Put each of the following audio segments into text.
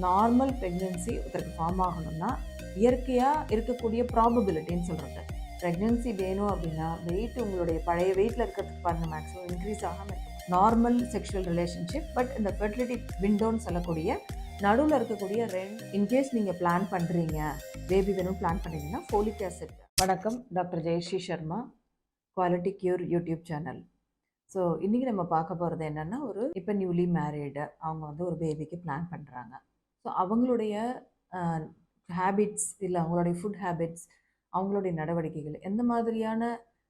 Normal pregnancy ஒருத்தருக்கு form ஆகணும்னா இயற்கையாக இருக்கக்கூடிய ப்ராபபிலிட்டின்னு சொல்கிறது ப்ரெக்னென்சி வேணும் அப்படின்னா வெயிட் உங்களுடைய பழைய வெயிட்டில் இருக்கிறதுக்கு பாருங்கள் மேக்ஸிமம் இன்க்ரீஸ் ஆகாமல் இருக்கும். நார்மல் செக்ஷுவல் ரிலேஷன்ஷிப் பட் இந்த ஃபெர்டிலிட்டி விண்டோன்னு சொல்லக்கூடிய நடுவில் இருக்கக்கூடிய ரெண்ட் இன்கேஸ் நீங்கள் பிளான் பண்ணுறீங்க பேபி வேணும் பிளான் பண்ணுறீங்கன்னா ஃபோலிக் ஆசிட் வணக்கம் doctor Jayashree Sharma quality cure YouTube channel so இன்றைக்கி நம்ம பார்க்க போகிறது என்னென்னா ஒரு இப்போ நியூலி மேரீடு அவங்க வந்து ஒரு பேபிக்கு பிளான் பண்ணுறாங்க ஸோ அவங்களுடைய ஹேபிட்ஸ் இல்லை அவங்களுடைய ஃபுட் ஹேபிட்ஸ் அவங்களுடைய நடவடிக்கைகள் எந்த மாதிரியான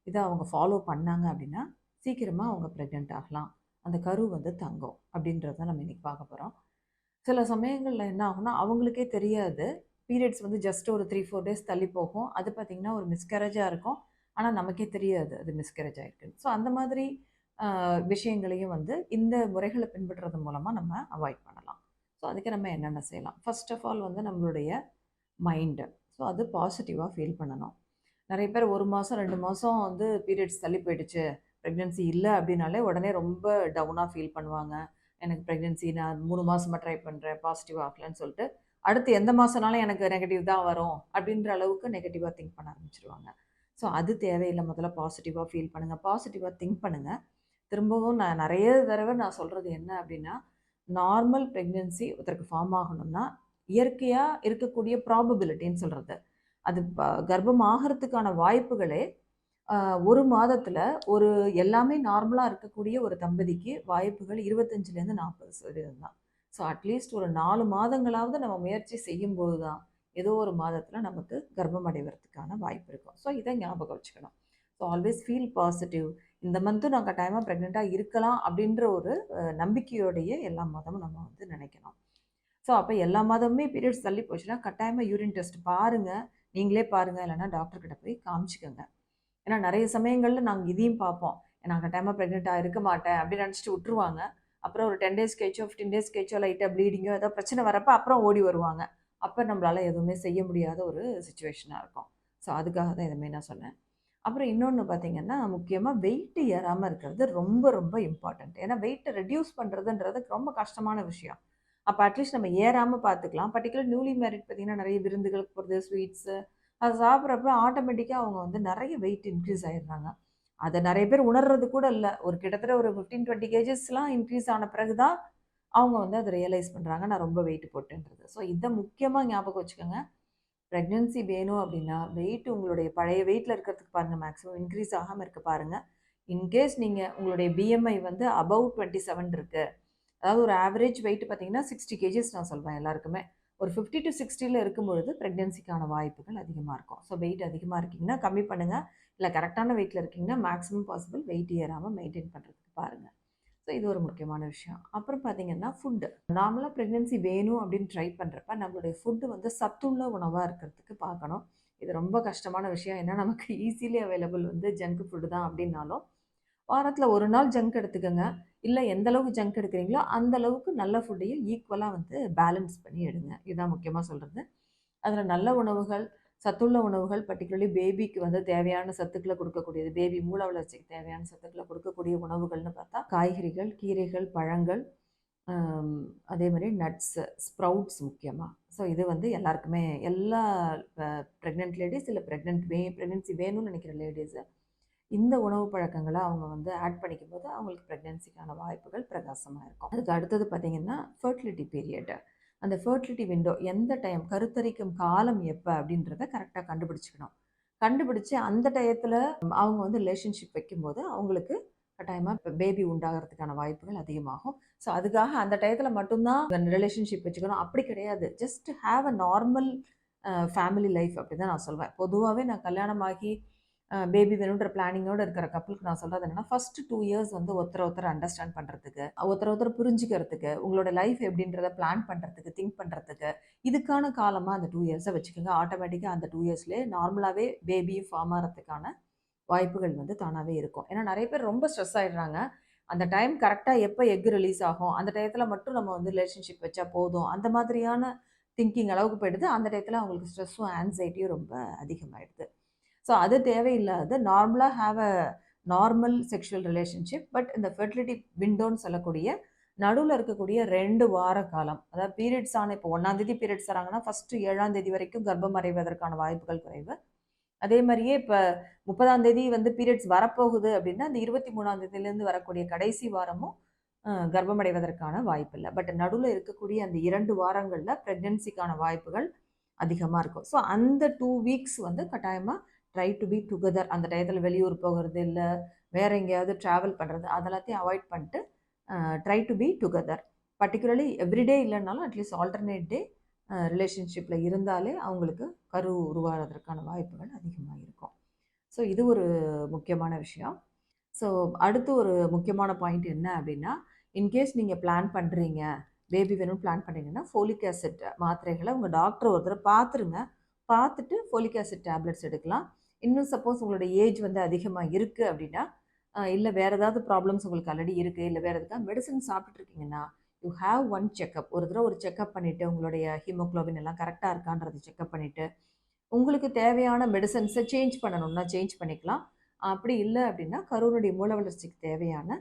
இதை அவங்க ஃபாலோ பண்ணாங்க அப்படின்னா சீக்கிரமாக அவங்க ப்ரெக்னென்ட் ஆகலாம். அந்த கரு வந்து தங்கும் அப்படின்றத நம்ம இன்றைக்கி பார்க்க போகிறோம் சில சமயங்களில் என்ன ஆகும்னா அவங்களுக்கே தெரியாது. பீரியட்ஸ் வந்து ஜஸ்ட் ஒரு த்ரீ ஃபோர் டேஸ் தள்ளி போகும். அது பார்த்திங்கன்னா ஒரு மிஸ்கேரேஜாக இருக்கும். ஆனால் நமக்கே தெரியாது அது மிஸ்கரேஜ் ஆகிருக்குன்னு ஸோ அந்த மாதிரி விஷயங்களையும் வந்து இந்த முறைகளை பின்பற்றுறது மூலமாக நம்ம அவாய்ட் பண்ணலாம். ஸோ அதுக்கு நம்ம என்னென்ன செய்யலாம்? ஃபர்ஸ்ட் ஆஃப் ஆல் வந்து நம்மளுடைய மைண்டு ஸோ அது பாசிட்டிவாக ஃபீல் பண்ணணும். நிறைய பேர் ஒரு மாதம் ரெண்டு மாதம் வந்து பீரியட்ஸ் தள்ளி போயிடுச்சு. ப்ரெக்னென்சி இல்லை அப்படின்னாலே உடனே ரொம்ப டவுனாக ஃபீல் பண்ணுவாங்க. எனக்கு ப்ரெக்னென்சி நான் மூணு மாதமாக ட்ரை பண்ணுறேன் பாசிட்டிவ் ஆகலன்னு சொல்லிட்டு அடுத்து எந்த மாதம்னாலும் எனக்கு நெகட்டிவ் தான் வரும் அப்படின்ற அளவுக்கு நெகட்டிவாக திங்க் பண்ண ஆரம்பிச்சிருவாங்க. ஸோ அது தேவையில்லை. முதல்ல பாசிட்டிவாக ஃபீல் பண்ணுங்கள் பாசிட்டிவாக திங்க் பண்ணுங்கள் திரும்பவும் நான் நிறைய தடவை நான் சொல்கிறது என்ன அப்படின்னா நார்மல் ப்ரெக்னென்சி ஒருத்தருக்கு ஃபார்ம் ஆகணும்னா இயற்கையாக இருக்கக்கூடிய ப்ராபபிலிட்டின்னு சொல்கிறது அது ப- கர்ப்பம் ஆகிறதுக்கான வாய்ப்புகளே ஒரு மாதத்தில் ஒரு எல்லாமே நார்மலாக இருக்கக்கூடிய ஒரு தம்பதிக்கு வாய்ப்புகள் இருபத்தஞ்சிலேருந்து நாற்பது சதவீதம் தான். ஸோ அட்லீஸ்ட் ஒரு நாலு மாதங்களாவது நம்ம முயற்சி செய்யும்போது தான் ஏதோ ஒரு மாதத்தில் நமக்கு கர்ப்பம் அடைவதற்கான வாய்ப்பு இருக்கும். ஸோ இதை ஞாபகம் வச்சுக்கணும். ஸோ ஆல்வேஸ் ஃபீல் பாசிட்டிவ் இந்த மந்த்து நான் கட்டாயமாக ப்ரெக்னெண்ட்டாக இருக்கலாம் அப்படின்ற ஒரு நம்பிக்கையோடைய எல்லா மாதமும் நம்ம வந்து நினைக்கணும். ஸோ அப்போ எல்லா மாதமுமே பீரியட்ஸ் தள்ளி போச்சுன்னா கட்டாயமாக யூரின் டெஸ்ட் பாருங்கள் நீங்களே பாருங்கள் இல்லைன்னா டாக்டர்கிட்ட போய் காமிச்சிக்கோங்க. ஏன்னா நிறைய சமயங்களில் நாங்கள் இதையும் பார்ப்போம். நான் கட்டாயமாக ப்ரெக்னெண்ட்டாக இருக்க மாட்டேன் அப்படின்னு நினச்சிட்டு விட்டுருவாங்க. அப்புறம் ஒரு டென் டேஸ் கழிச்சோ ஃபிஃப்டீன் டேஸ் கழிச்சோ லைட்டாக ப்ளீடிங்கோ ஏதோ பிரச்சனை வரப்போ அப்புறம் ஓடி வருவாங்க. அப்போ நம்மளால் எதுவுமே செய்ய முடியாத ஒரு சுச்சுவேஷனாக இருக்கும். ஸோ அதுக்காக தான் எதுவுமே நான் சொன்னேன். அப்புறம் இன்னொன்று பார்த்தீங்கன்னா முக்கியமாக வெயிட்டு ஏறாமல் இருக்கிறது ரொம்ப ரொம்ப இம்பார்ட்டண்ட் ஏன்னா வெயிட்டை ரெடியூஸ் பண்ணுறதுன்றது ரொம்ப கஷ்டமான விஷயம். அப்போ அட்லீஸ்ட் நம்ம ஏறாமல் பார்த்துக்கலாம் பர்டிகுலர் நியூலி மேரிட் பார்த்திங்கன்னா நிறைய விருந்துகளுக்கு போகிறது ஸ்வீட்ஸு அது சாப்பிட்றப்ப ஆட்டோமேட்டிக்காக அவங்க வந்து நிறைய வெயிட் இன்க்ரீஸ் ஆயிடுறாங்க. அதை நிறைய பேர் உணர்றது கூட இல்லை. ஒரு கிட்டத்தட்ட ஒரு ஃபிஃப்டீன் டுவெண்ட்டி கேஜஸ்லாம் இன்க்ரீஸ் ஆன பிறகு தான் அவங்க வந்து அதை ரியலைஸ் பண்ணுறாங்க நான் ரொம்ப வெயிட் போட்டுன்றது. ஸோ இதை முக்கியமாக ஞாபகம் வச்சுக்கோங்க. ப்ரெக்னென்சி வேணும் அப்படின்னா வெயிட் உங்களுடைய பழைய வெயிட்டில் இருக்கிறதுக்கு பாருங்கள் மேக்ஸிமம் இன்க்ரீஸ் ஆகாமல் இருக்க பாருங்கள் இன்கேஸ் நீங்கள் உங்களுடைய பிஎம்ஐ வந்து அபவ் டுவெண்ட்டி செவன் இருக்குது அதாவது ஒரு ஆவரேஜ் வெயிட் பார்த்தீங்கன்னா சிக்ஸ்டி கேஜிஸ் நான் சொல்வேன் எல்லாருக்குமே. ஒரு ஃபிஃப்டி டு சிக்ஸ்டியில் இருக்கும்பொழுது ப்ரெக்னென்சிக்கான வாய்ப்புகள் அதிகமாக இருக்கும். ஸோ வெயிட் அதிகமாக இருக்கீங்கன்னா கம்மி பண்ணுங்கள் இல்லை கரெக்டான வெயிட்டில் இருக்கீங்கன்னா மேக்ஸிமம் பாசிபிள் வெயிட் ஏறாமல் மெயின்டைன் பண்ணுறதுக்கு பாருங்கள் ஸோ இது ஒரு முக்கியமான விஷயம். அப்புறம் பார்த்தீங்கன்னா ஃபுட்டு நார்மலாக ப்ரெக்னென்சி வேணும் அப்படின்னு ட்ரை பண்ணுறப்ப நம்மளுடைய ஃபுட்டு வந்து சத்துள்ள உணவாக இருக்கிறதுக்கு பார்க்கணும். இது ரொம்ப கஷ்டமான விஷயம். ஏன்னா நமக்கு ஈஸிலி அவைலபிள் வந்து ஜங்க் ஃபுட்டு தான் அப்படின்னாலும் வாரத்தில் ஒரு நாள் ஜங்க் எடுத்துக்கோங்க. இல்லை எந்த அளவுக்கு ஜங்க் எடுக்கிறீங்களோ அந்த அளவுக்கு நல்ல ஃபுட்டையும் ஈக்குவலாக வந்து பேலன்ஸ் பண்ணி எடுங்க. இதுதான் முக்கியமாக சொல்கிறது அதில் நல்ல உணவுகள் சத்துள்ள உணவுகள் பர்டிகுலர்லி பேபிக்கு வந்து தேவையான சத்துக்களை கொடுக்கக்கூடியது. பேபி மூல வளர்ச்சிக்கு தேவையான சத்துக்களை கொடுக்கக்கூடிய உணவுகள்னு பார்த்தா காய்கறிகள் கீரைகள் பழங்கள் அதே மாதிரி நட்ஸு ஸ்ப்ரவுட்ஸ் முக்கியமாக ஸோ இது வந்து எல்லாருக்குமே எல்லா ப்ரெக்னென்ட் லேடிஸ் இல்லை ப்ரெக்னென்ட் வே ப்ரெக்னென்சி வேணும்னு நினைக்கிற லேடிஸு இந்த உணவு பழக்கங்களை அவங்க வந்து ஆட் பண்ணிக்கும் போது அவங்களுக்கு ப்ரெக்னென்சிக்கான வாய்ப்புகள் பிரகாசமாக இருக்கும். அதுக்கு அடுத்தது பார்த்தீங்கன்னா ஃபர்டிலிட்டி பீரியட் அந்த ஃபர்டிலிட்டி விண்டோ எந்த டைம் கருத்தரிக்கும் காலம் எப்போ அப்படின்றத கரெக்டாக கண்டுபிடிச்சிக்கணும். கண்டுபிடிச்சு அந்த டயத்தில் அவங்க வந்து ரிலேஷன்ஷிப் வைக்கும்போது அவங்களுக்கு கட்டாயமாக பேபி உண்டாகிறதுக்கான வாய்ப்புகள் அதிகமாகும். ஸோ அதுக்காக அந்த டயத்தில் மட்டும்தான் ரிலேஷன்ஷிப் வச்சுக்கணும். அப்படி கிடையாது. Just have a normal family life அப்படி தான் நான் சொல்வேன். பொதுவாகவே நான் கல்யாணமாகி பேபி வேணுன்ற பிளானிங்கோடு இருக்கிற கப்புளுக்கு நான் சொல்கிறது என்னென்னா ஃபஸ்ட்டு டூ இயர்ஸ் வந்து ஒருத்தர் ஒருத்தர் அண்டர்ஸ்டாண்ட் பண்ணுறதுக்கு ஒருத்தர் ஒருத்தர் புரிஞ்சுக்கிறதுக்கு உங்களோட லைஃப் எப்படின்றத பிளான் பண்ணுறதுக்கு திங்க் பண்ணுறதுக்கு இதுக்கான காலமாக அந்த டூ இயர்ஸை வச்சுக்கோங்க. ஆட்டோமேட்டிக்காக அந்த டூ இயர்ஸ்லேயே நார்மலாகவே பேபியும் ஃபார்ம் ஆகிறதுக்கான வாய்ப்புகள் வந்து தானாகவே இருக்கும். ஏன்னா நிறைய பேர் ரொம்ப ஸ்ட்ரெஸ் ஆகிடுறாங்க அந்த டைம் கரெக்டாக எப்போ எக் ரிலீஸ் ஆகும்? அந்த டயத்தில் மட்டும் நம்ம வந்து ரிலேஷன்ஷிப் வச்சா போதும். அந்த மாதிரியான திங்கிங் அளவுக்கு போயிடுது. அந்த டயத்தில் அவங்களுக்கு ஸ்ட்ரெஸ்ஸும் ஆன்சைட்டியும் ரொம்ப அதிகமாகிடுது ஸோ அது தேவையில்லாத நார்மலாக have a normal sexual relationship but இந்த ஃபெர்டிலிட்டி விண்டோன்னு சொல்லக்கூடிய நடுவில் இருக்கக்கூடிய ரெண்டு வார காலம் அதாவது பீரியட்ஸ் ஆன இப்போ ஒன்றாந்தேதி பீரியட்ஸ் வராங்கன்னா ஃபஸ்ட்டு ஏழாம் தேதி வரைக்கும் கர்ப்பம் அடைவதற்கான வாய்ப்புகள் குறைவு. அதே மாதிரியே இப்போ முப்பதாம் தேதி வந்து பீரியட்ஸ் வரப்போகுது அப்படின்னா அந்த இருபத்தி மூணாம் தேதியிலேருந்து வரக்கூடிய கடைசி வாரமும் கர்ப்பமடைவதற்கான வாய்ப்பு இல்லை. பட் நடுவில் இருக்கக்கூடிய அந்த இரண்டு வாரங்களில் ப்ரெக்னென்சிக்கான வாய்ப்புகள் அதிகமாக இருக்கும். ஸோ அந்த டூ வீக்ஸ் வந்து கட்டாயமாக ட்ரை டு பி டுகெதர் அந்த டயத்தில் வெளியூர் போகிறது இல்லை வேறு எங்கேயாவது ட்ராவல் பண்ணுறது அதெல்லாத்தையும் அவாய்ட் பண்ணிட்டு try to be together particularly everyday இல்லைனாலும் அட்லீஸ்ட் ஆல்டர்னேட் டே ரிலேஷன்ஷிப்பில் இருந்தாலே அவங்களுக்கு கரு உருவாகிறதுக்கான வாய்ப்புகள் அதிகமாக இருக்கும். ஸோ இது ஒரு முக்கியமான விஷயம். ஸோ அடுத்து ஒரு முக்கியமான பாயிண்ட் என்ன அப்படின்னா இன்கேஸ் நீங்கள் பிளான் பண்ணுறீங்க பேபி வேணும்னு பிளான் பண்ணுறீங்கன்னா ஃபோலிக் ஆசிட் மாத்திரைகளை உங்கள் டாக்டர் ஒருத்தர் பார்த்துருங்க. பார்த்துட்டு ஃபோலிக் ஆசிட் டேப்லெட்ஸ் எடுக்கலாம். இன்னும் சப்போஸ் உங்களோட ஏஜ் வந்து அதிகமாக இருக்குது அப்படின்னா இல்லை வேறு ஏதாவது ப்ராப்ளம்ஸ் உங்களுக்கு ஆல்ரெடி இருக்குது இல்லை வேறு எதுக்காக மெடிசன் சாப்பிட்டுட்டு இருக்கீங்கன்னா யூ ஹாவ் ஒன் செக்கப் ஒரு தடவை ஒரு செக்கப் பண்ணிவிட்டு உங்களுடைய ஹீமோக்ளோபின் எல்லாம் கரெக்டாக இருக்கான்றது செக்கப் பண்ணிவிட்டு உங்களுக்கு தேவையான மெடிசன்ஸை சேஞ்ச் பண்ணணும்னா சேஞ்ச் பண்ணிக்கலாம். அப்படி இல்லை அப்படின்னா கருவனுடைய மூல வளர்ச்சிக்கு தேவையான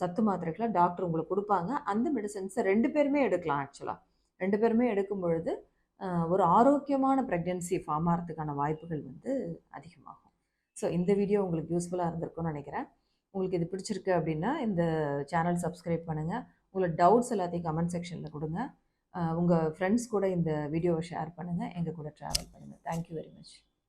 சத்து மாத்திரைகளை டாக்டர் உங்களுக்கு கொடுப்பாங்க. அந்த மெடிசன்ஸை ரெண்டு பேருமே எடுக்கலாம் ஆக்சுவலாக ரெண்டு பேருமே எடுக்கும் பொழுது ஒரு ஆரோக்கியமான ப்ரெக்னென்சி ஃபார்ம் ஆகிறதுக்கான வாய்ப்புகள் வந்து அதிகமாகும். ஸோ இந்த வீடியோ உங்களுக்கு யூஸ்ஃபுல்லாக இருந்திருக்கும்னு நினைக்கிறேன். உங்களுக்கு இது பிடிச்சிருக்கு அப்படின்னா இந்த சேனல் சப்ஸ்கிரைப் பண்ணுங்கள் உங்களோட டவுட்ஸ் எல்லாத்தையும் கமெண்ட் செக்ஷனில் கொடுங்க. உங்கள் ஃப்ரெண்ட்ஸ் கூட இந்த வீடியோவை ஷேர் பண்ணுங்கள் எங்கள் கூட ட்ராவல் பண்ணுங்கள் தேங்க்யூ வெரி மச்